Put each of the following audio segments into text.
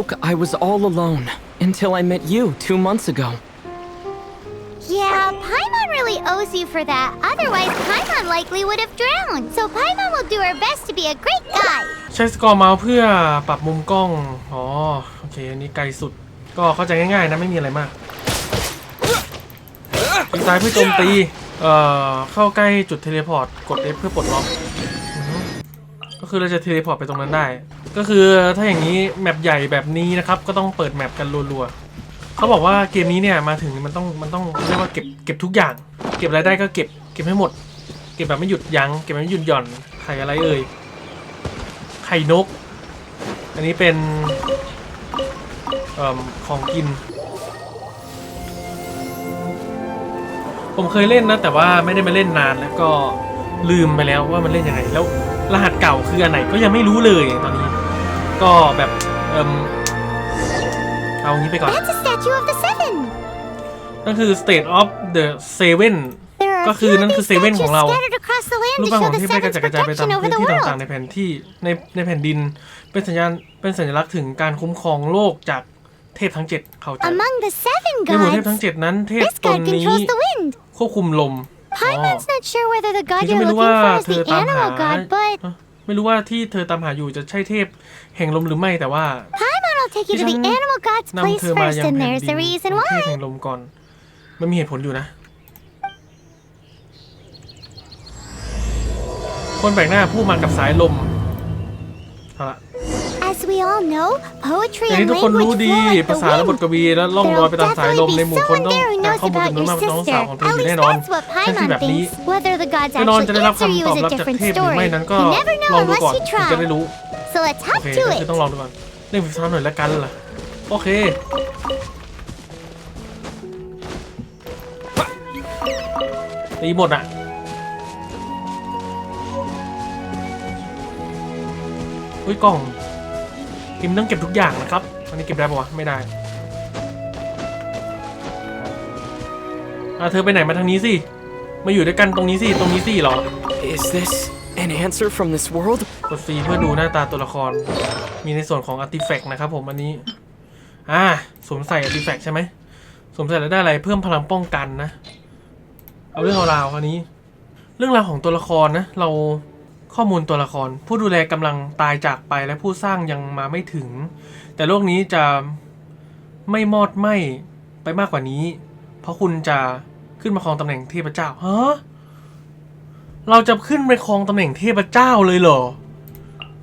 woke, I was all alone until I met you two months ago. Yeah, Paimon really owes you for that. Otherwise, Paimon likely would have drowned. So Paimon will do her best to be a great guide. ใช้สกอร์เมาส์เพื่อปรับมุมกล้อง อ๋อ โอเค อันนี้ไกลสุด ก็เข้าใจง่ายๆนะ ไม่มีอะไรมากคลิกซ้ายเพื่อโจมตี เอ่อ เข้าใกล้จุดเทเลพอร์ต กด F เพื่อปลดล็อกอือฮึก็คือเราจะเทเลพอร์ตไปตรงนั้นได้ ก็คือถ้าอย่างนี้แมปใหญ่แบบนี้นะครับ ก็ต้องเปิดแมปกันรัวๆเขาบอกว่าเกมนี้เนี่ยมาถึงมันต้องมันต้องเรียกว่าเก็บเก็บทุกอย่าง เก็บอะไรได้ก็เก็บเก็บให้หมด เก็บแบบไม่หยุดยัง้งเก็บแบบไม่หยุดหย่อนไข่อะไรเอ่ยไข่นก อันนี้เป็นอของกิน ผมเคยเล่นนะ แต่ว่าไม่ได้มาเล่นนานแล้วก็ลืมไปแล้วว่ามันเล่นยังไงแล้วรหัสเก่าคืออันไหนก็ยังไม่รู้เลยตอนนี้ ก็แบบเอ่มเอางี้ไปก่อน That's a statue of the seven. นั่นคือ State of the Seven There are ก็ a คือ few นั่ of นคือ these เซเว่นของ statues เรา scattered across the land รูป to ปั้นข show อง the เทพได้กระ seven's จัดกระจายไปตาม protection พื้ over น the ที่ world. ต่างๆในแผนที่ในในแผ่นดิน เป็นสัญญาณเป็นสัญลักษณ์ถึงการคุ้มครองโลกจากเทพทั้งเจ็ดเขาจะ Among the seven ในหมู่เทพทั้ง gods, เจ็ดนั้น เทพ this ตน god นี้ controls the wind. ควบคุมลมอ๋อ Paimon's not sure whether the god คือ you're ไม่รู้ looking ว่า for is เธอ the ตามหา animal god, but เอ้อไม่รู้ว่าที่เธอตามหาอยู่จะใช่เทพ แห่งลมหรือไม่แต่ว่า Paimon will take you to the Isn't- animal god's นำ place เธอมา first, ยัง and แผ่น there's ดิ a น reason เป็นเทพ why. แห่งลมก่อน มันมีเหตุผลอยู่นะ คนแปลกหน้าผู้มากับสายลมเอาละ As we all know, poetry อย่าง and ที่ทุกคนรู้ language ดี flow like ภา the ษาและบท wind. กวีและล่องลอยไป There'll ตามสายลม definitely ใน be หมู่คน someone ต้อง there who การ knows ข้อมูล about จำนวน your มากน้องสาว sister. ของเธออ At ยู่ least แน่นอน that's what ฉันคิด Paimon แบบนี้ thinks. Whether the gods แน่นอน actually จะได้รับ answer คำ you ตอบ is a รับจาก different เทพหรือ story. ไม่นั้นก็ You never ลอง know ดูก่อน unless you ถึงจะได้ try. รู้ So let's โอ hop เค to ก็คือ it. ต้องลองดูก่อนเล่นฟิฟซ่าหน่อยละกันล่ะ โอเค ตีหมดอะ อุ้ยกล่องเกมต้องเก็บทุกอย่างนะครับ อันนี้เก็บได้ปะวะ ไม่ได้ อะเธอไปไหนมาทางนี้สิ มาอยู่ด้วยกันตรงนี้สิ ตรงนี้สิเหรอ Is this an answer from this world? กด C เพื่อดูหน้าตาตัวละคร มีในส่วนของ Artifact นะครับผมอันนี้ อ่าสวมใส่ Artifact ใช่ไหมสวมใส่แล้วได้อะไรเพิ่มพลังป้องกันนะ เอาเรื่องเอาราวอันนี้ เรื่องราวของตัวละครนะ เราข้อมูลตัวละคร ผู้ดูแลกำลังตายจากไปและผู้สร้างยังมาไม่ถึง แต่โลกนี้จะไม่มอดไหม้ไปมากกว่านี้ เพราะคุณจะขึ้นมาครองตำแหน่งเทพเจ้าฮะ เราจะขึ้นไปครองตำแหน่งเทพเจ้าเลยเหรอ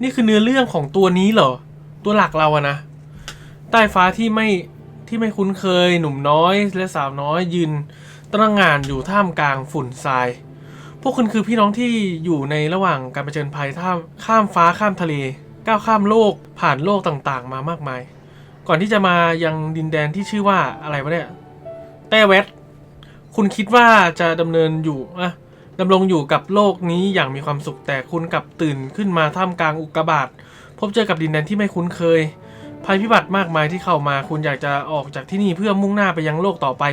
นี่คือเนื้อเรื่องของตัวนี้เหรอ ตัวหลักเราอะนะ ใต้ฟ้าที่ไม่ที่ไม่คุ้นเคยหนุ่มน้อยและสาวน้อยยืนตั้งานอยู่ท่ามกลางฝุ่นทราย พวกคุณคือพี่น้องที่อยู่ในระหว่างการเผชิญภัยท่ามข้ามฟ้าข้ามทะเล ก้าวข้ามโลกผ่านโลกต่างๆ มามากมาย ก่อนที่จะมายังดินแดนที่ชื่อว่าอะไรวะเนี่ย แต้แวดคุณคิดว่าจะดำเนินอยู่อะ ดำรงอยู่กับโลกนี้อย่างมีความสุขแต่คุณกลับตื่นขึ้นมาท่ามกลางอุกกาบาตพบเจอกับดินแดนที่ไม่คุ้นเคย ภัยพิบัติมากมายที่เข้ามา คุณอยากจะออกจากที่นี่เพื่อมุ่งหน้าไปยังโลกต่อไป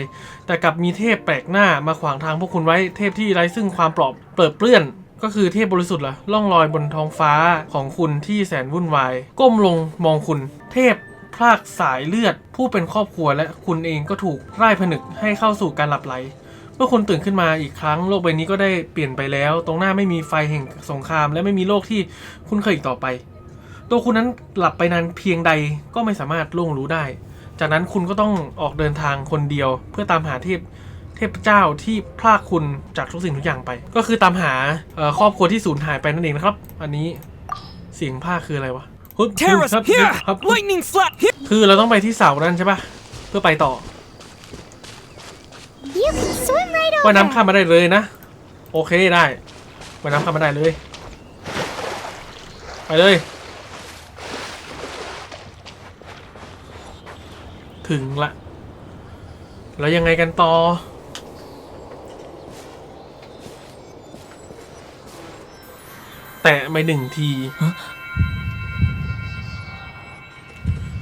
แต่กลับมีเทพแปลกหน้ามาขวางทางพวกคุณไว้เทพที่ไร้ซึ่งความปลอบเปิดเปลื้อนก็คือเทพบริสุทธิ์ล่ะล่องลอยบนท้องฟ้าของคุณที่แสนวุ่นวาย ก้มลงมองคุณ เทพพรากสายเลือด ผู้เป็นครอบครัวและคุณเองก็ถูกไล่ผนึกให้เข้าสู่การหลับไหล เมื่อคุณตื่นขึ้นมาอีกครั้งโลกใบนี้ก็ได้เปลี่ยนไปแล้ว ตรงหน้าไม่มีไฟแห่งสงคราม และไม่มีโลกที่คุณเคยอีกต่อไป ตัวคุณนั้นหลับไปนานเพียงใดก็ไม่สามารถล่วงรู้ได้ จากนั้นคุณก็ต้องออกเดินทางคนเดียว เพื่อตามหาเทพเทพเจ้าที่พรากคุณจากทุกสิ่งทุกอย่างไป ก็คือตามหาเอ่อครอบครัวที่สูญหายไปนั่นเองนะครับ อันนี้เสียงภาคคืออะไรวะฮึบฮึบ Terrace ครับ here! ครับ Lightning slap here! คือเราต้องไปที่เสานั่นใช่ปะเพื่อไปต่อ You can swim right ว่ายน้ำ over. ข้ามมาได้เลยนะ โอเคได้ว่ายน้ำข้ามมาได้เลย ไปเลย ถึงละ แล้วยังไงกันต่อ แตะไปหนึ่งที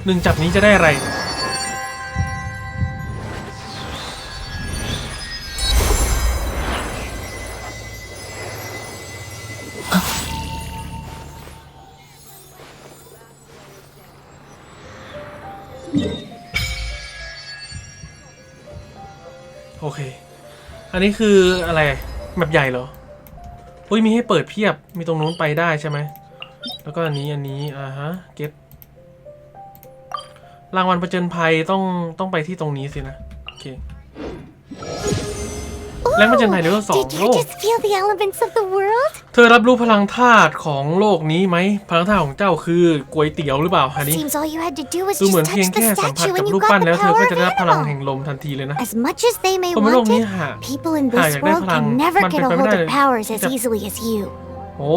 หนึ่งจับนี้จะได้อะไร อันนี้คืออะไรแบบใหญ่เหรออุ้ยมีให้เปิดเพียบมีตรงนู้นไปได้ใช่ไหมแล้วก็อันนี้อันนี้อ่าฮะเก็ตรางวัลประจนภัยต้องต้องไปที่ตรงนี้สินะโอเค แล้วมันจะไหนเลเวลสอง Did โอ้ you just feel the elements of the world? เธอรับรู้พลังธาตุของโลกนี้ไหม พลังธาตุของเจ้าคือก๋วยเตี๋ยวหรือเปล่าอันนี้ Seems all you had to do was ดูเหมือน just เพียง touch แค่ the สัมผัส statue กับ and รู you ปปั้น got แล้ว the เธอ power ก็ of จะได้รับพลัง animal. แห่งลมทันทีเลยนะ As much as they may คนบนโลก want นี้ it, หา people in หา this อยากได้ world พลัง can never มัน get เป็น a ไปไม่ hold ได้ of powers as จะ easily as you. โอ้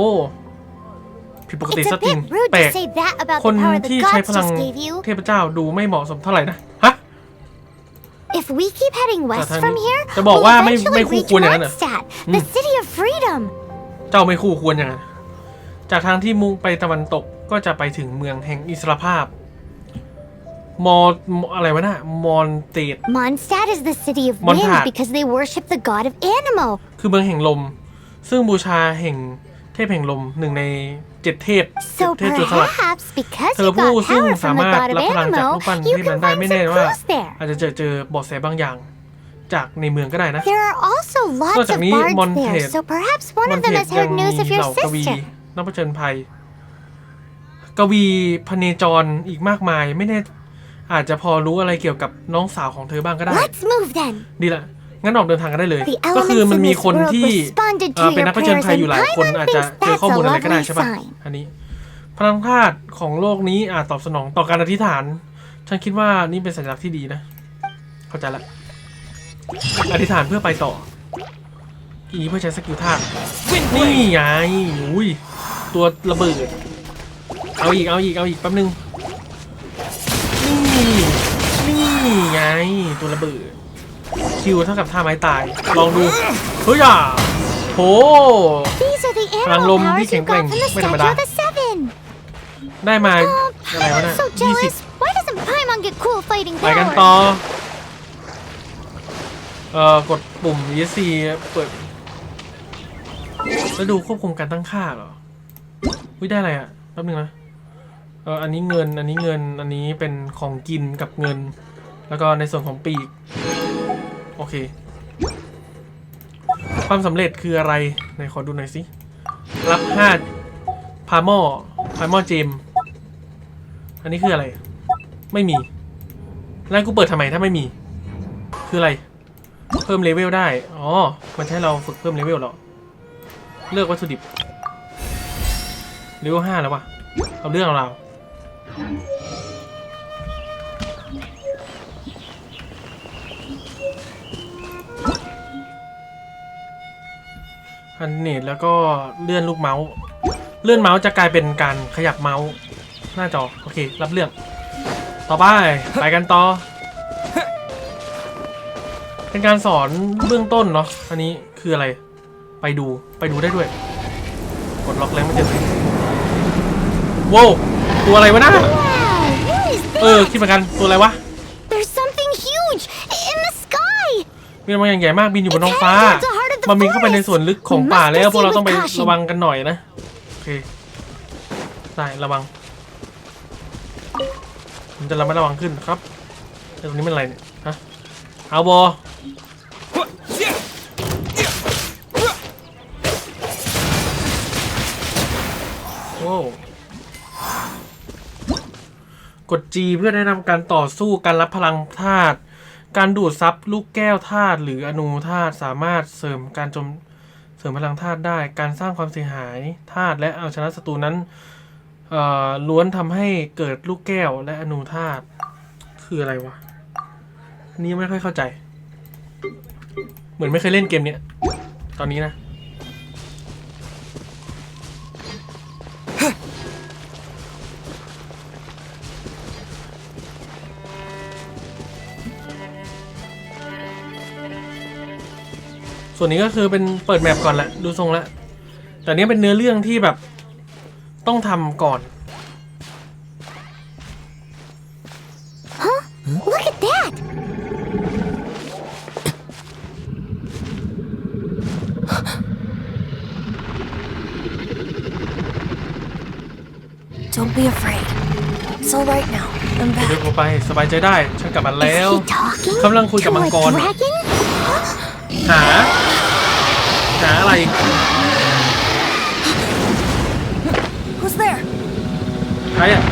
ผิดปกติ It's ส a ติง bit rude แปล to ก say that about คน the power ที่ the ใช้ gods พลัง just gave you. เทพเจ้าดูไม่เหมาะสมเท่าไหร่นะ ฮะ If we keep heading west Dạ, thằng from này- here, Tao bảo we'll qua mấy- eventually mấy khu reach quân này nè. Mondstadt, the Ừ. city of freedom. เจ้าไม่คู่ควรอย่างนั้นจากทางที่มุ่งไปตะวันตกก็จะไปถึงเมืองแห่งอิสรภาพ มออะไรวะน่ะมอนเตด Mondstadt is the city of Mondstadt. wind because they worship the god of Animo. คือเมืองแห่งลม ซึ่งบูชาแห่งเทพแห่งลมหนึ่งใน เจ็ดเทพเจ็ด So เทพจุลสลัด perhaps because เธอ you ผู้ got ซึ่ง power สา from the มารถ god of รับพลังจาก Animo, รูปปั้น you ที่มัน can ได้ find ไม่ some แน่ว่า clues there. อาจจะเจอเจอเบาะแสบางอย่าง จากในเมืองก็ได้นะ There are also นอก lots จาก of นี้ bards มอนเท there, ด so perhaps one มอน of เท them ด has ยัง heard มี news of เห your ล่ากวี sister. นักผจญภัย กวีพเนจรอีกมากมายไม่แน่อาจจะพอรู้อะไรเกี่ยวกับน้องสาวของเธอบ้างก็ได้ Let's move then. ดีละ งั้นออกเดินทางกันได้เลย The ก็คือ elements มัน in มี this คน world ที่ responded เอ่อ to เป็น your นักผจญ prayers ภัยอยู่ and หลายคน Paimon อาจจะ thinks เจอ that's ข้อ a มูลอะไรก็ได้ lovely ใช่ปะ sign. อันนี้ พลังธาตุของโลกนี้อาจตอบสนองต่อการอธิษฐาน ฉันคิดว่านี่เป็นสัญลักษณ์ที่ดีนะ เข้าใจละ อธิษฐานเพื่อไปต่ออีนี้เพื่อใช้สกิลธาตุนี่ไงอุ้ยตัวระเบิด เอาอีกเอาอีกเอาอีกแป๊บนึงนี่นี่ไงตัวระเบิด คิวเท่ากับท่าไม้ตาย ลองดู เฮ้ยอะโห These are the พลังล animal ม powers ที่ you แข็งแกร่ง got from the ไม่ธรรม statue ดา of the seven. ได้มา Oh, อะไรวะ I'm น่ะ so ยี่สิบ jealous. Why doesn't Paimon get cool fighting ไปกันต่อ powers? เอ่อ กดปุ่ม ESC เปิด แล้วดูควบคุมการตั้งค่าเหรอวิได้อะไรอะแป๊บนึงนะ เอออันนี้เงิน อันนี้เงิน อันนี้เป็นของกินกับเงิน แล้วก็ในส่วนของปีก โอเค ความสำเร็จคืออะไรไหนขอดูหน่อยสิ รับห้าพาโมพาโมเจม อันนี้คืออะไร ไม่มี แล้วกูเปิดทำไมถ้าไม่มี คืออะไร เพิ่มเลเวลได้ อ๋อ มันใช้เราฝึกเพิ่มเลเวลหรอ เลือกวัตถุดิบเลเวลห้าแล้ววะเอาเรื่องเอาเรา วอันเนตแล้วก็เลื่อนลูกเมาส์ เลื่อนเมาส์จะกลายเป็นการขยับเมาส์หน้าจอ โอเค รับเรื่อง ต่อไป ไปกันต่อ เป็นการสอนเบื้องต้นเนาะ อันนี้คืออะไร ไปดู ไปดูได้ด้วย กดล็อกแล้วมันจะถึงว้าวตัวอะไรวะน่า Wow, what is เออ คิดเหมือนกัน ตัวอะไรวะ There's something huge in the sky. มีอะไรบางอย่างใหญ่มากบินอยู่บนท้องฟ้า มันบินเข้าไปในส่วนลึกของป่าแล้วพวกเราต้องไประวังกันหน่อยนะโอเคได้ระวังมันจะระมัดระวังขึ้นครับแต่ตรงนี้มันอะไรเนี่ยฮะเอาบอโอ้กด G เพื่อแนะนำการต่อสู้การรับพลังธาตุ การดูดซับลูกแก้วธาตุหรืออนูธาตุสามารถเสริมการโจมเสริมพลังธาตุได้ การสร้างความเสียหายธาตุและเอาชนะศัตรูนั้นล้วนทำให้เกิดลูกแก้วและอนูธาตุคืออะไรวะนี่ไม่ค่อยเข้าใจ เหมือนไม่เคยเล่นเกมเนี้ยตอนนี้นะ ส่วนนี้ก็คือเป็นเปิดแมปก่อนแหละดูทรงแล้วแต่เนี้ยเป็นเนื้อเรื่องที่แบบต้องทำก่อน Look at that. Don't be afraid. It's all right now. I them เดี๋ยว back. กูไปสบายใจได้ ฉันกลับมาแล้ว Is he talking กำลังคุยกับ to มัง a กร dragon? หาหาอะไร Who's there? ใครอะ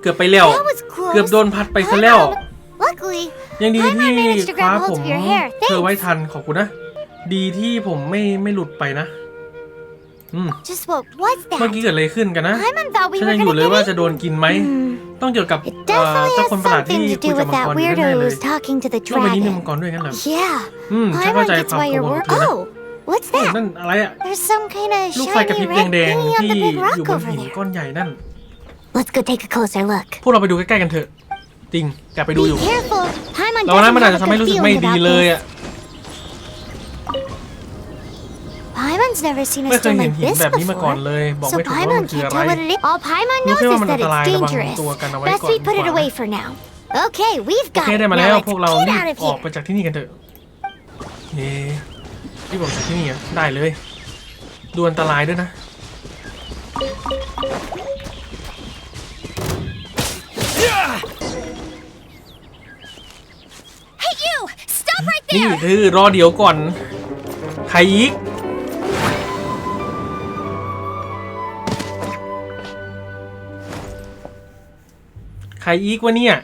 เกือบไปแล้ว That was close. เกือบโดนพัดไปซะแล้ว Luckily, ยังดีที่ Paimon managed to คว้า grab ผ hold ม of your hair. เธอไว้ Thanks. ทันขอบคุณนะ ดีที่ผมไม่ไม่หลุดไปนะอืม Just what was เมื่อ that? กี้เกิดอะไรขึ้นกันนะ Paimon thought we ฉัน were ยังอยู่ gonna เลย get ว่า it. จะโดนกินไหม ต้องเกี่ยวกับ It เอ่อ definitely เจ้า has คนประหลาดที่ something to คุย do กับ with มัง that กรอยู่ weirdo แน่ who เลย was talking to the โลกใบนี้มี dragon. มังกรด้วยงั้นเหรอ Yeah. อืมฉันเข้า Paimon ใจ gets ความ why กลั you're วของ worried. เธอนะ Oh, what's โอ้ that? นั่นอะไรอะ There's some kind of ลูกไฟกระพริ shiny บ red แดง thingy ๆ on ที่ the big อยู่ rock บน over หิน there. ก้อนใหญ่นั่น Let's go take a closer look. พวกเราไปดูใกล้ๆกันเถอะ จริงกลับไปดูอยู่ Be careful. Paimon เรานั้น doesn't มันอาจ have จะ a ทำให้ good รู้สึก feeling ไม่ดี about เลย this. อะ Paimon's never seen ไม่ a เคย stone เห็น like หิน this แบบนี้มาก่อน before. เลย บอก So ไม่ถูกว่ามั Paimon นคือ can't อะไร tell what it is. All Paimon รู้ knows แค่ว่า is มัน that อันตราย it's ระวัง dangerous. ตัวกันเอาไว้ Best ก่อน we ดี put ก it ว่า away for now. Okay, we've โอ got เค it. ได้มา Now แล้ว let's พวกเรา get รีบ out of ออก here. ไปจากที่นี่กันเถอะเย้รีบออกจากที่นี่อะได้เลย ดูอันตรายด้วยนะ Hey, you! Stop right นี่ there! คือรอเดี๋ยวก่อน ใครอีก ใครอีกวะเนี่ย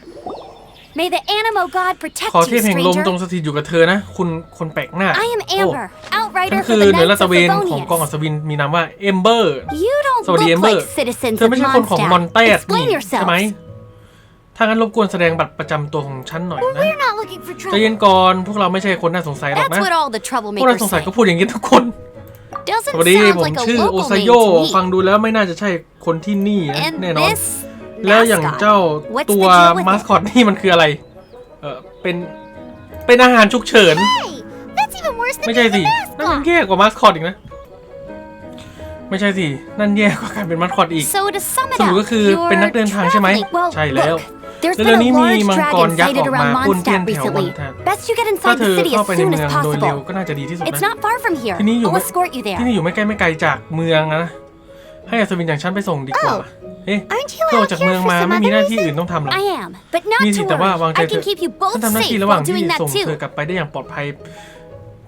May the Animo God protect ขอ you, เทพแห่งลม stranger. จงสถิตอยู่กับเธอนะ คุณคนแปลกหน้า I am โอ้ Amber, ฉั outrider น for คือ the เนือ Knights ลาดต of ระเวนของกอง Favonius. อัศวินมีนามว่าเอมเบอร์ You don't สวัสดี look Amber like citizens เธอ of ไม่ใช่คนของมอน Mondstadt. เตส Explain นี่ yourself. ใช่ไหม ถ้างั้นรบกวนแสดงบัตรประจำตัวของฉันหน่อยนะ We're not looking for ใจ trouble. เย็นก่อนพวกเราไม่ใช่คนน่าสงสัยหรอก That's นะ what all the พวกเรา troublemakers สงสัย say. ก็พูดอย่างนี้ทุกคน ส Doesn't วัสดี sound ผม like a ชื่อโอ local ซา name โย to me. ฟังดูแล้วไม่น่าจะใช่คนที่นี่นะ And แน่นอน this แล้วอย่าง mascot. เจ้า What's ตัว the deal with มาส it? คอตนี่มันคืออะไร เออเป็น เป็นอาหารฉุกเฉิน Hey, that's even worse than ไม่ใช่ being สิ a นั่นมัน mascot. แย่กว่ามาสคอตอีกนะ ไม่ใช่สิ นั่นแย่กว่าการเป็นมาสคอตอีก So to sum it สรุป up, ก็คือ you're เป็นนักเดินทางใช่ไหม traveling. Well, ใช่แล้ว look, there's แล้ว been เดี๋ยว a นี้มี large มังกร dragon ยักษ์อ sighted อกมา around ป้วนเปี้ยน Mondstadt แถวมอน recently. แทน Best you get ถ้า inside เธ the อ city เข้า as ไปใน soon เมื as องโดยเร็ว possible. ก็น่าจะดีที่สุด It's นะ not far from here. ที่นี่อยู่ I'll ไม่ escort you ที่ there. นี่อยู่ไม่ใกล้ไม่ไกลจากเมืองนะ ให้อัศวินอย่างฉันไปส่งดีกว่า Oh. เอ๊ะ Aren't you เธอออก out จาก here เมือง for มา some ไม่มี other หน้าที่ reason? อื่นต้องทำหรอ I am, but not มี to สิแต่ว่าวาง worry. ใจ I เถ can อะ keep you both ฉันทำหน้าที่ safe ระหว่าง while ที่ doing ส่ง that เธอก too. ลับไปได้อย่างปลอดภัย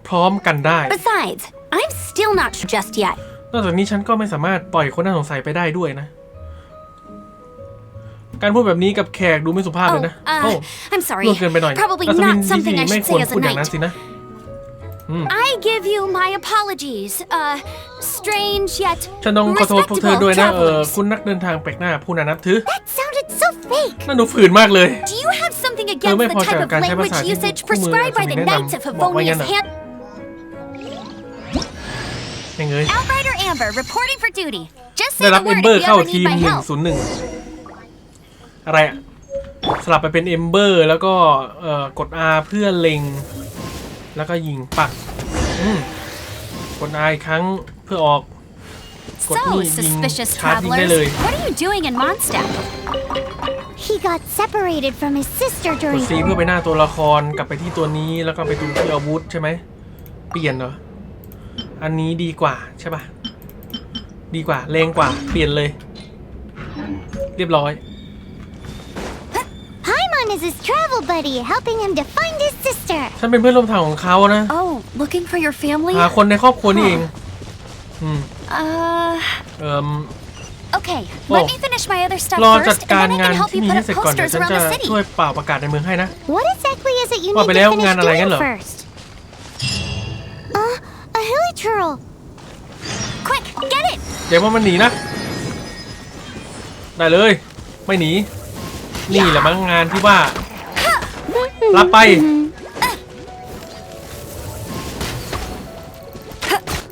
พร้อมกันได้ Besides, I'm still not sure just yet. นอกจากนี้ฉันก็ไม่สามารถปล่อยคนน่าสงสัยไปได้ด้วยนะ การพูดแบบนี้กับแขกดูไม่สุภาพเลย Oh, นะ โอ้ uh, I'm sorry. ล่วงเกินไปหน่อย Probably อัศวิน not ดี something สี I ไม่ should ควร say as พูด a อย่างนั้น knight. สินะ I give you my apologies. Uh, strange yet ฉันต้องขอโทษพวกเธอ respectable ด้วยนะ เออ travelers. คุณนักเดินทางแปลกหน้าผู้น่านับถือ That sounded so fake. นั่นดูฝืนมากเลย Do you have something เธอ against ไม่ the พอใจ type กับ of การใช้ภา language ษาที่ usage ผู้มือ prescribed by อัศวิ the นแนะ Knights of นำบอกไว้งั้น Favonius เหรอ Hand? ไม่เงย Outrider Amber reporting for duty. Just ได้ say รับ the เอ word ม if เบอร์ you เข้า ever ที need ม my หนึ่ง help. ศูนย์หนึ่ง อะไรอะสลับไปเป็นเอมเบอร์แล้วก็เอ่อกด R เพื่อเล็ง แล้วก็ยิงปักอืมกด R อีกครั้งเพื่อออก กด So นี่ยิง suspicious ชาร์จยิงได้เลย travelers. What are you doing in Mondstadt? He got separated from his sister กด during ซีเพื่อไปหน้าตัวละครกลับไปที่ตัวนี้แล้วก็ไปดูที่อาวุธใช่ไหมเปลี่ยนเหรออันนี้ดีกว่าใช่ปะดีกว่าแรงกว่าเปลี่ยนเลย เรียบร้อย Paimon is his travel buddy, helping him to find his sister. ฉันเป็นเพื่อนร่วมทางของเขานะ Oh, looking for your family? หาคนในครอบครัวนี่เองอืม Uh, เอ่ม okay. Oh. Let me finish my other stuff รอ first, จัด and การ then I งาน can help ที่ you มี put ให้ up เสร็จก่อนเดี๋ยว posters ฉัน around จะ the city. ช่วยเป่าประกาศในเมืองให้นะ What exactly is it you Oh, need but to now finish ngana lang yan, doing lo. first? Uh, a hilly churl. Quick, get it! เดี๋ยวว่ามันหนีนะ ได้เลย ไม่หนี นี่แหละมั้งงานที่ว่า รับไป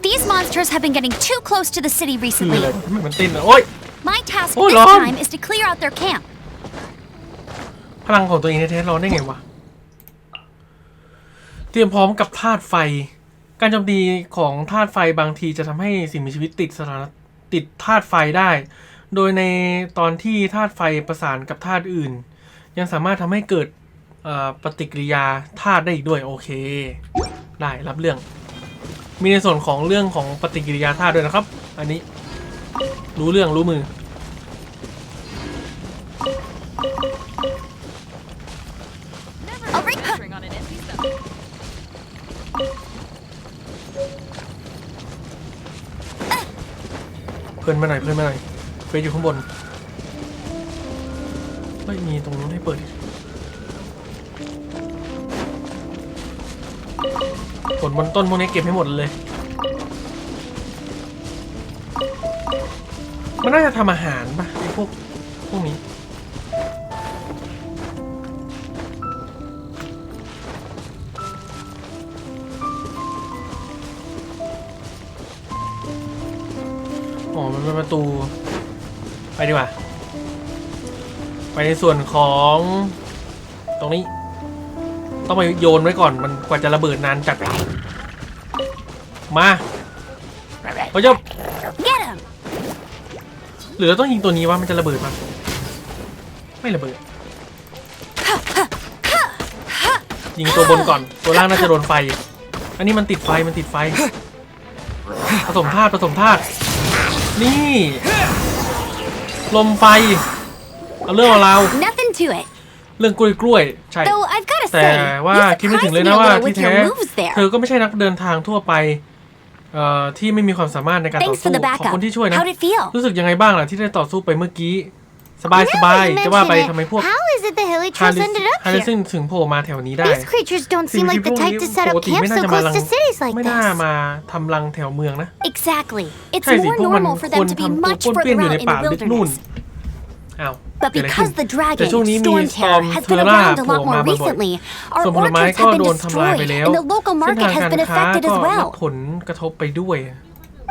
These monsters have been getting too close to the city คือ recently. อะไรทำไมมันเต้นอะโอ๊ย My task Oh, this Lord. time is to clear out their camp. พลังของตัวเองแท้ๆร้อนได้ไงวะ เตรียมพร้อมกับธาตุไฟ การโจมตีของธาตุไฟบางทีจะทำให้สิ่งมีชีวิตติดสถานะติดธาตุไฟได้ โดยในตอนที่ธาตุไฟประสานกับธาตุอื่น ยังสามารถทำให้เกิดปฏิกิริยาธาตุได้อีกด้วยโอเค ได้รับเรื่อง มีในส่วนของเรื่องของปฏิกิริยาธาตุด้วยนะครับ อันนี้รู้เรื่องรู้มือ เพื่อนมาหน่อยเพื่อนมาหน่อย เฟซอยู่ข้างบนไม่มีตรงนู้นให้เปิดผลบนต้นพวกนี้เก็บให้หมดเลย มันน่าจะทำอาหารป่ะไอ้พวกพวกนี้ ส่วนของตรงนี้ ต้องไปโยนไว้ก่อนมันกว่าจะระเบิดนานจัด มาเขาจะ Get him! หรือเราต้องยิงตัวนี้ว่ามันจะระเบิดมาไม่ระเบิด ยิงตัวบนก่อนตัวล่างน่าจะโดนไฟ อันนี้มันติดไฟมันติดไฟ ผสมธาตุผสมธาตุนี่ ลมไฟ เอาเรื่องเอาเราว Nothing to it. เรื่องกล้วยกล้วยๆใช่ Though I've got to แต่ say, ว่า you คิดไม่ถึง surprised เลย me นะ a ว่า little ที่ with แท้ your moves เธอ there. ก็ไม่ใช่นักเดินทางทั่วไปเอ่อที่ไม่มีความสามารถในการต่อ Thanks สู้ for the ขอบ backup. คุณที่ช่วยนะ How'd it feel? รู้สึกยังไงบ้างล่ะที่ได้ต่อสู้ไปเมื่อกี้ สบาย Now สบาย that you จะว่าไป mention it, ทำไมพวก How is it the hilly ฮา trolls ริส ended up ฮาริส here? ถึงโผล่มาแถวนี้ได้ These creatures don't สิ่ง seem ที่ like พว the กนี้ type to set ป up กติไม่ camps น่า so จะมา close ลัง to cities like ไม่น่า this. มาทำรังแถวเมืองนะ Exactly. It's ใช่สิ more พวกมัน normal for ควร them to be ทำตัว much ป้วนเปี้ยน further อยู่ใน out in ป่า the ลึกนู่น wilderness. อ้าว But เกิดอะไร because ขึ้น the dragon, แต่ช่วงนี้มี Storm สตอ Terror, ม has เทอ been ร่า around a โผล่ lot มา more บ่อย recently, ๆ our ส่วนผลไม้ orchards ก็ have โด been นทำลาย destroyed, ไปแล้ว and the local เส้น market ทาง has การ been ค้า affected ก็ as รับ well. ผลกระทบไปด้วย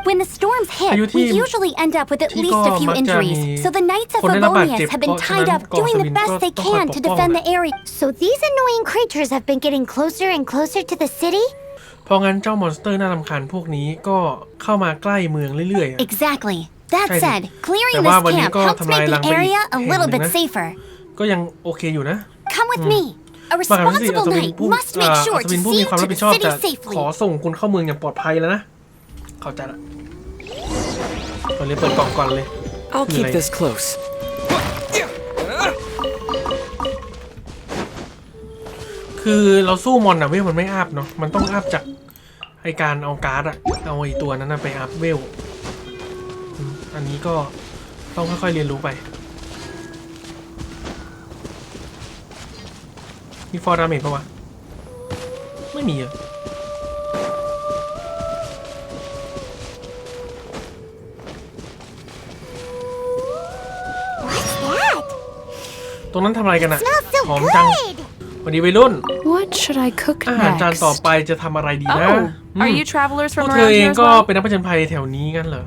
When the storms hit, Ayo, we team. usually end up with atที่ least ก็ a few มักจะมี injuries. So the Knights of คนได้รับบาดเจ็บ Favonius have been เพราะฉะนั้น tied up กอง doing ส the วิน best ก็ they ต้องคอย can ป to กป้อง defend นะ the area. So these annoying creatures have been getting closer and closer to the city? เพราะงั้นเจ้ามอนสเตอร์น่ารำคาญพวกนี้ก็เข้ามาใกล้เมืองเรื่อยๆอะ Exactly. That Crazy. said, clearing แต่ this ว่าวันนี้ camp ก็ helps ทำลาย make รัง the ไปอีก area a แห่ง little หนึ่ง bit นะ safer. ก็ยังโอเคอยู่นะ Come with me. A มากันสิอั responsible ศวิน knight ผู้ must อ่า make อั sure ศ to วินผู้ see มีความ to รับ the ผิดชอบ city จะ safely. ขอส่งคุณเข้าเมืองอย่างปลอดภัยแล้วนะ เข้าใจละตอนนี้เปิดกล่องก่อนเลย I'll keep Right. this close. คือเราสู้มอนอะเวลมันไม่อัพเนาะ มันต้องอัพจากไอการเอาการ์ดอะเอาไอตัวนั้นอะไปอัพเวล อืมอันนี้ก็ต้องค่อยๆเรียนรู้ไป มีฟอร์ดาเมจปะวะ ไม่มีอะตรงนั้นทำอะไรกันอะ Smells so หอมจัง good! วันนี้วัยรุ่น What should I cook อาหารจาน next? ต่อไปจะทำอะไรดีนะ Oh, อื are ม you travelers พว from กเธอ around เอง here as ก็ well? เป็นนักผจญภัยแถวนี้งั้นเหรอ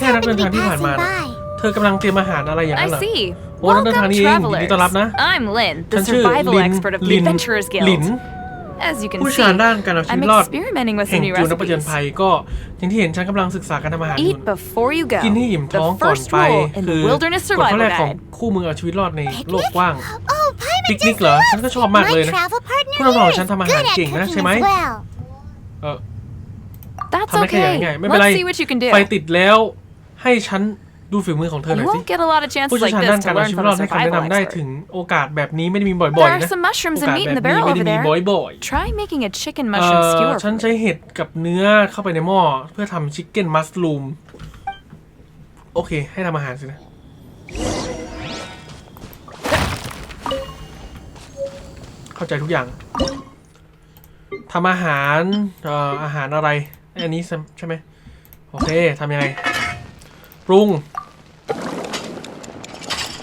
No, we just Kaya happened to be nagdadaan din passing man. by. เธอกำลังเตรียมอาหารอะไรอย่างนั้นเหร I อ see. โอ้นักเดินทาง Welcome, นี้เองยินดีต้อนรับ travelers. นะ I'm Lynn, ฉั the นชื่อ survival ลิน expert of the ลิน Adventurers ลิน Guild. As you can ผู้เชี่ยวชาญ see, ด้านการเอาชีวิ I'm ตรอด experimenting with แห่ some ง new จูนนักผจญ recipes. ภัยก็อย่างที่เห็นฉันกำลังศึกษาการทำอาหารอยู่ Eat before you go. กินให้อิ่มท้อง The ก่อน first ไป rule in คื the อ Wilderness กฎข้อ Survival แรกของ Guide. คู่มือเอาชีวิตรอดในโลกกว้าง Oh, Paimon Picnic just เหรอ left. ฉันก็ชอบมากเลย My นะ travel partner ผู้รับรอง here ฉัน is ทำอาหาร good at เก่งนะ cooking ใช่ไหม as well. เออ That's ทำได้แค่อย่าง okay. ง่ายๆไม่เป็นไร Let's see what you can do. ไฟติดแล้ว ให้ฉันดูฝีมือของเธอหน่ You อยสิ won't get a lot of ผู้ chances เชี่ยว like ชาญด้าน this การ to เอา learn ชีวิต from รอ a ดให้คำแนะ survival นำได้ expert. ถึงโอกาสแบบนี้ไม่ได้มีบ่ There อยๆ are นะ some โอ mushrooms กา and ส meat แบ in บ the นี้ barrel ไม่ over ได้มี there. บ่อย Try making a chicken ๆ เอ่ mushroom อ skewer ฉัน for ใช้ me. เห็ดกับเนื้อเข้าไปในหม้อเพื่อทำชิคเก้นมัสลูม โอเค ให้ทำอาหารสินะ เข้าใจทุกอย่างทำอาหารเอ่ออาหารอะไร อันนี้ใช่ไหม โอเคทำยังไง ปรุง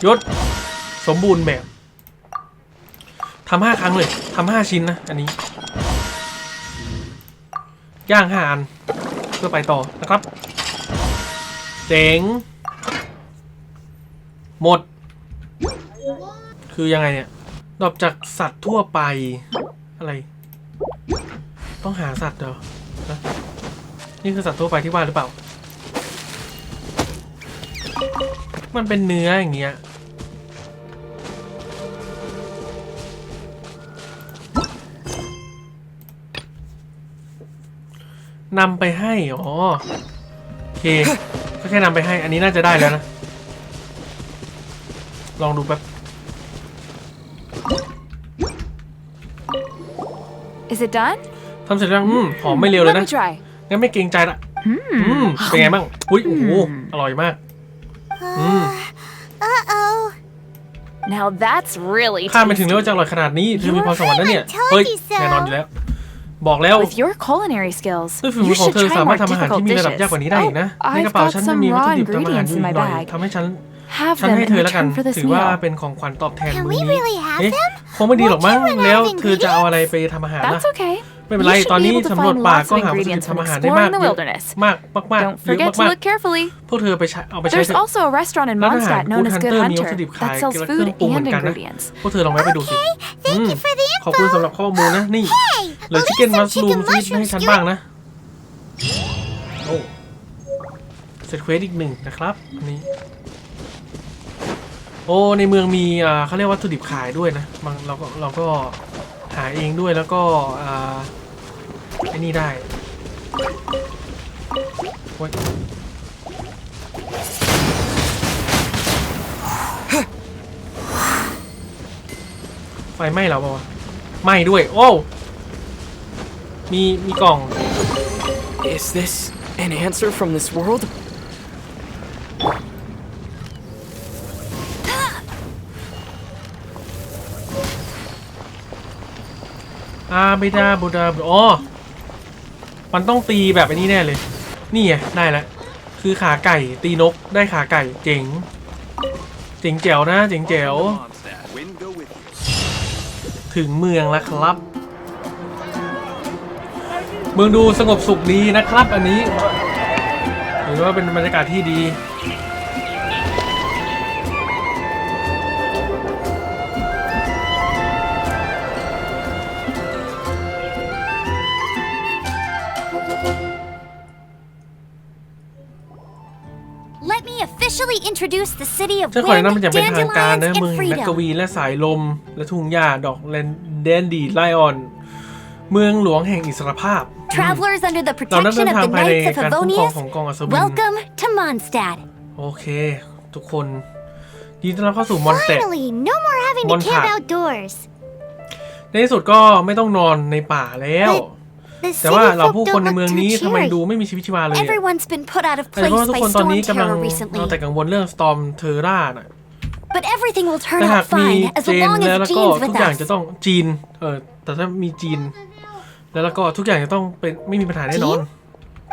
ยศสมบูรณ์แบบทำห้าครั้งเลยทำห้าชิ้นนะ อันนี้ ย่างห้าอันเพื่อไปต่อนะครับ เจ๋ง หมด คือยังไงเนี่ยนอกจากสัตว์ทั่วไปอะไร ต้องหาสัตว์เหรอ นี่คือสัตว์ทั่วไปที่ว่าหรือเปล่า มันเป็นเนื้ออย่างเงี้ยนำไปให้ อ๋อ โอเค ก็แค่นำไปให้ อันนี้น่าจะได้แล้วนะ ลองดูแป๊บ Is it done? ทำเสร็จแล้วอืมหอมไม่เร็วเลย Let นะ me try. งั้นไม่เกรงใจละอืมเป็นไงบ้าง อุ้ย โอ้โห อร่อยมาก อืม Uh-oh. Now that's really ข้ามไปถึง tasty. เลยว่าจะอร่อยขนาดนี้เธอมีพรสวรรค์นะเนี่ย I told เฮ้ย you so แน่นอนอยู่แล้ว บอกแล้ว With your culinary skills, ด้วยฝีมื you อของ should เธอ try สามาร more ถทำอาหาร difficult ที่มีระดับ dishes. ยากกว่านี้ได้อีกนะ Oh, ในก I've ระเป๋า got ฉัน some มีวัตถุ raw ดิบทำอาหารอ ingredients ยู่ in ห my น่อย bag. ทำให้ฉัน Have ฉัน them ให้ in เธอแล้วกัน return for this ถือว่า meal. เป็นของขวัญตอบแทน Can มื้ we อนี้ really have เอ๊ะ them? คงไม่ดีหรอกมั้ง Won't you run แล้ว out of เธอจะเอาอะไรไปทำอาหารล่ะ That's okay. ไม่เป็นไร You should ตอน be นี้ able to สำรวจ find ป่า lots ก็ of หาวัตถุดิบ ingredients from ทำอาหารได้มาก exploring the เยอะ wilderness. มากมากมาก Don't เยอะ forget to มาก look carefully. ๆพวกเธอไปใช้เอาไปใช้ There's เถอะ also a restaurant in ร้านอาหาร Mondstadt known as Good Good Hunter มีวัต Hunter ถุดิบขาย that sells เกี่ยวกับเครื่ food องปรุงเหมือ and นกันนะ ingredients. พวกเธอลองแวะไปดูสิ Thank อืม you for the ขอบคุณ info. สำหรับข้อมูลนะนี่ Hey, เหลือ at ชิคเก้น least มั some สลูม chicken ฟีดให้ mushrooms ฉัน do บ้างนะโอ้เสร็จเควสอีกหนึ่งนะครับอันนี้โอ้ในเมืองมีอ่าเขาเรียกวัตถุดิบขายด้วยนะบางเราก็เราก็หาเองด้วยแล้วก็อ่า ไอ้นี่ได้โอ๊ยไฟไหม้เราเปล่าวะไหม้ด้วย โอ้ มี มีกล่อง Is this an answer from this world? อาเบดาบูดาอ๋อ มันต้องตีแบบอ้นี้แน่เลย นี่ไงได้ละคือขาไก่ตีนกได้ขาไก่เจ๋ง เจ๋งแจ๋วนะเจ๋งแจ๋ว ถึงเมืองแล้วครับ เมืองดูสงบสุขดีนะครับ อันนี้ ถือว่าเป็นบรรยากาศที่ดี introduce the city of ฉันขอแนะนำ wind, เป็นอย่างเป็นทางการ dandelions, นะเมือง and แห่งนักก freedom. วีและสายลม และทุ่งหญ้าดอกแลนแดนดีไลออน เมืองหลวงแห่งอิสรภาพ Travelers under the เรานักเดิ protection น of ทาง the ภายใน Knights of การคุ้มครองข Favonius, องกองอัศวิน welcome to Mondstadt. โอเค ทุกคนยินดีต้อนรับเข้าสู่มอนเต Finally, no more having to Mon camp Tat. outdoors. ในที่สุดก็ไม่ต้องนอนในป่าแล้ว The แต่ city ว่าเรา folk ผู้คน don't ใน look เมือง too นี้ทำไม cheery. ดูไม่มีชีวิตชีวาเลยอะ Everyone's been put out of แต่ว่า place ทุก by คนตอนนี้ storm กำลัง terror เอาแต่ recently. กังวลเรื่อง Storm t e r r a น่ะ But everything will turn แต่หาก out มี fine as เจน long แล้ว as แล้วก็ Jean's ทุก with อย่างจะ us. ต้องจีน เออแต่ถ้ามีจีน แล้วแล้วก็ทุกอย่างจะต้องเป็นไม่มีปัญหาแน่นอน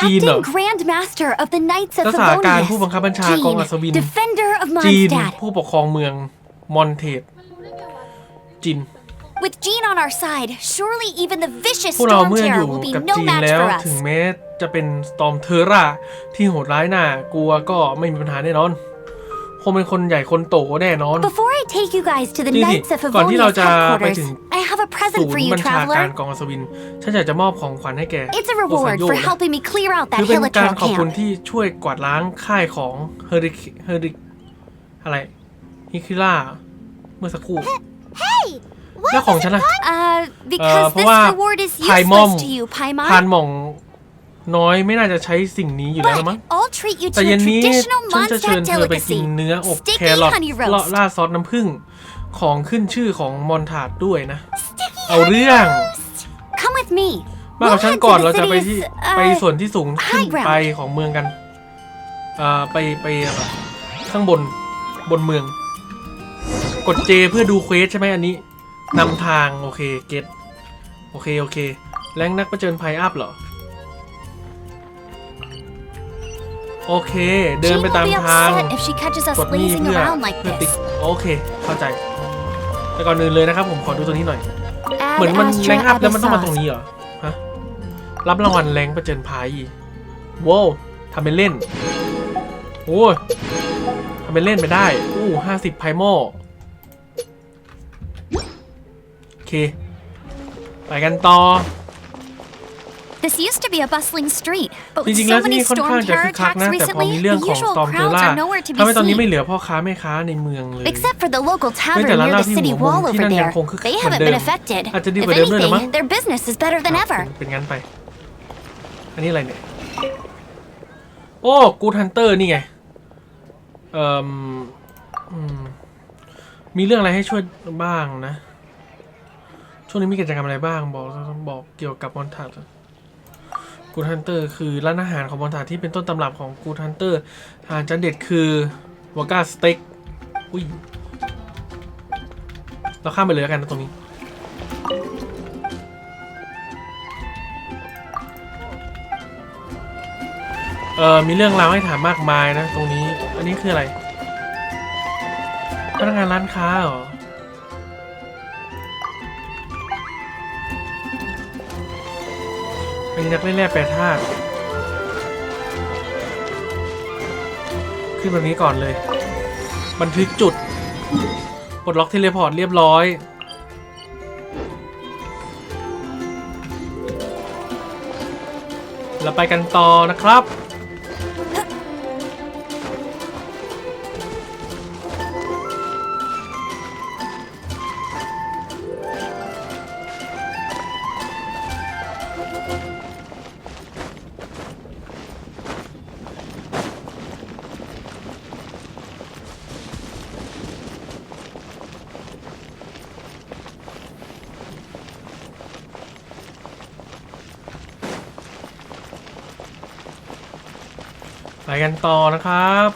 จีนเหรอ Acting Grand Master of the Knights of รักษาการผู้บัง Favonius. คับบัญชากองอัศวิน Jean, Defender of จีน Mondstadt. ผู้ปกครองเมืองมอนเทสจีน With Jean on our side, surely even the vicious พวกเรา storm เมื่ออ terror ยู่ will be กับ no จีน match แล้ว for ถึง us. แม้จะเป็น Storm t e r r a ที่โหดร้ายน่ากลัวก็ไม่มีปัญหาแน่นอนคงเป็นคนใหญ่คนโตแน่นอน Before I take you guys to the นี่สิ Knights of ก่อนที่เรา Favonius จะไป headquarters, ถึง I have a ศู present น for ย์ you, บัญชาการ traveler. กองอัศวิน ฉันอยากจะมอบของขวัญให้แก It's a โอซา reward โย for นะ helping me clear out ถื that อเป็นการ Hilichurl ขอบคุณ camp. ที่ช่วยกวาดล้างค่ายของเฮอริเฮอริอะไรฮิคิล่าเมื่อสักครู่ Hey, แล้วของฉันล่ะ Uh, because Uh, เพราะ this ว่า reward is พายม่อม useless to you, พาน Paimon. หม่องน้อยไม่น่าจะใช้สิ่งนี้อยู่แล้วละมั้ง But I'll treat you แต่ to เย็ a นนี้ traditional ฉันจะเชิญ Mondstadt เธอไปกิน delicacy. เนื้ออบแค Sticky รอท honey ละ roast. ราดซอสน้ำผึ้งของขึ้นชื่อของมอนทาดด้วยนะ เอาเรื่อง Come with me. มากับ We'll ฉัน head ก่อน to เรา the จะไปที่ city's, ไป uh, ส่วนที่สูงขึ้น high ground ไปของเมืองกันเอ่อไปไปแบบข้างบนบนเมือง กดเจเพื่อดูเควสใช่ไหมอันนี้ นำทาง โอเค เก็ตโอเค โอเค แรงนักประเจิญภัยอัพเหรอ โอเค เดิน Jean ไป will ตาม be ทาง upset if she catches us กดนี่ lazing เพื่อ around like เพื่อติ๊ก this. โอเค เข้าใจ แต่ก่อนอื่นเลยนะครับ ผมขอดูตัวนี้หน่อย Ad เหมือนมันแรงอัพ Astra แล้วมันต้องมาตรง Abyssos. นี้เหรอ ฮะ รับรางวัลแรงประเจิญภัยว้าวทำเป็นเล่น โอ้ยทำเป็นเล่นไปได้ อู้ห้าสิบไพโม เค ไปกันต่อ This used to be a bustling street, but จ with ริงๆ แล้ so วที่ many นี่ค่อน storm ข้างจะ terror คึกคัก attacks นะ แต่พอ recently, มีเรื่อง the ของ usual ตอมเตอ crowds ร่า are nowhere to ทำให้ be ตอนนี้ไม่ seen. เหลือพ่อค้าแม่ค้าในเมืองเลย Except for the local เฮ้ย tavern แต่ร้าน near เหล้า the ที่ city หัวมุม wall ที่ over นั่นยัง there. คงคึกคัก They เหมือน haven't เดิ been ม affected. อาจจะดี If กว่าเดิมด้วยเหรือมั้ง anything, their business is better than ever. เป็นงั้นไป อันนี้อะไรเนี่ย โอ้กูทันเตอร์นี่ไง เอ่ออืมมีเรื่องอะไรให้ช่วยบ้างนะ ช่วงนี้มีกิจกรรมอะไรบ้างบอกบอกเกี่ยวกับมอนทัดกูทันเตอร์คือร้านอาหารของมอนทัดที่เป็นต้นตำรับของกูทันเตอร์อาหารจานเด็ดคือวอก้าสเต็กอุ้ยเราข้ามไปเลยแล้วกันนะตรงนี้เออมีเรื่องราวให้ถามมากมายนะ ตรงนี้ อันนี้คืออะไร พนักงานร้านค้าเหรอ เป็นนักเล่นแร่แปรธาตุขึ้นแบบนี้ก่อนเลย บันทึกจุด ปลดล็อกเทเลพอร์ตเรียบร้อย เราไปกันต่อนะครับ ไปกันต่อนะครับ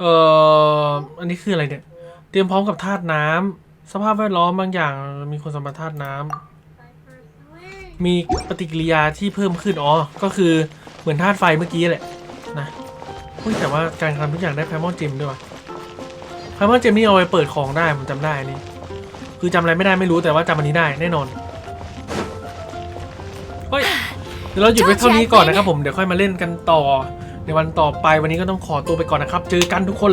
เอ่อ อันนี้คืออะไรเนี่ย เตรียมพร้อมกับธาตุน้ำสภาพแวดล้อมบางอย่างมีคนสมผัสธาตุน้ำมีปฏิกิริยาที่เพิ่มขึ้น อ๋อ ก็คือเหมือนธาตุไฟเมื่อกี้แหละนะเฮ้ยแต่ว่าการทำทุกอย่างได้ไพมอนเจมด้วยวะไพมอนเจมนี่เอาไปเปิดของได้ผมจำได้นนี่ คือจำอะไรไม่ได้ไม่รู้แต่ว่าจำอันนี้ได้แน่นอน เดี๋ยวเราหยุดไว้เท่านี้ก่อนนะครับผมเดี๋ยวค่อยมาเล่นกันต่อ ในวันต่อไปวันนี้ก็ต้องขอตัวไปก่อนนะครับ เจอกันทุกคน